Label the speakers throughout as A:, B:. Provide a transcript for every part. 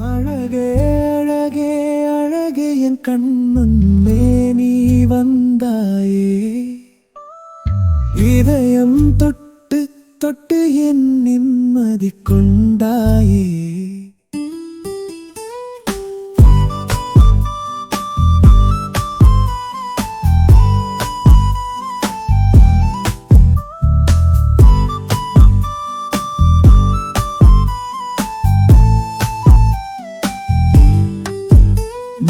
A: அழகே அழகே அழகே என் கண்முன்னே நீ வந்தாயே. இதயம் தொட்டு தொட்டு என் நிம்மதி கொண்டாயே.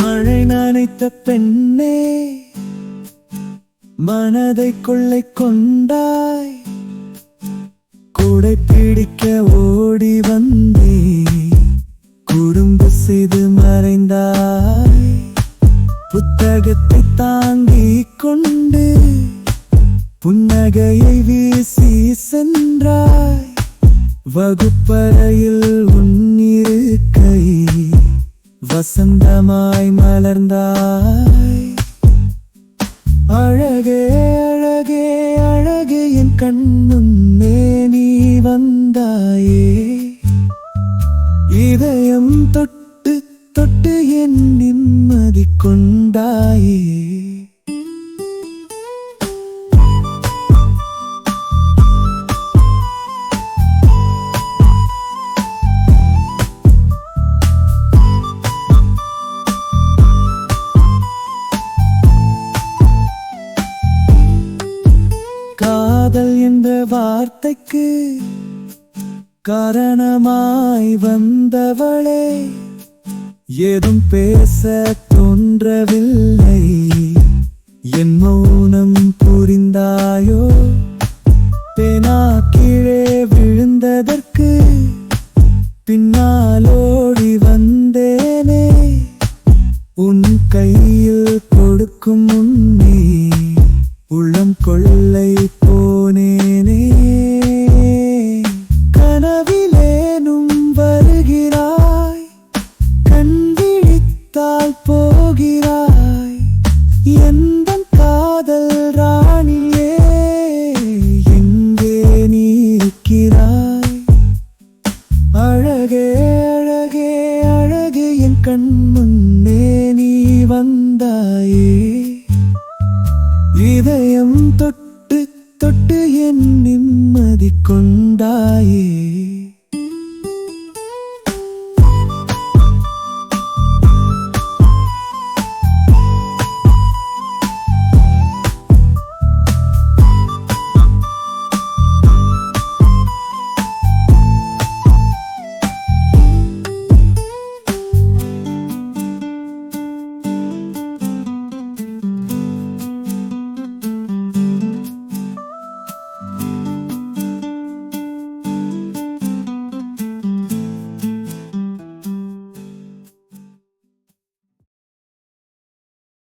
A: மழை நனைத்த பெண்ணே மனதை கொள்ளை கொண்டாய் கூடை பிடிக்க ஓடி வந்தே குடும்பு செய்து மறைந்தாய். புத்தகத்தை தாங்கி கொண்டு புன்னகையை வீசி சென்றாய். வகுப்பறையில் உன்னிருக்க வசந்தமாய் மலர்ந்தாய். அழகே அழகே அழகே என் கண்ணுன்னே நீ வந்தாயே. இதயம் தொட்டு தொட்டு என் நிம்மதி கொண்டாயே. வார்த்தைக்கு காரணமாய் வந்தவளே ஏதும் பேச தோன்றவில்லை. என் மௌ அழகு என் கண் முன்னே நீ வந்தாயே. இதயம் தொட்டு தொட்டு என் நிம்மதி கொண்டாயே.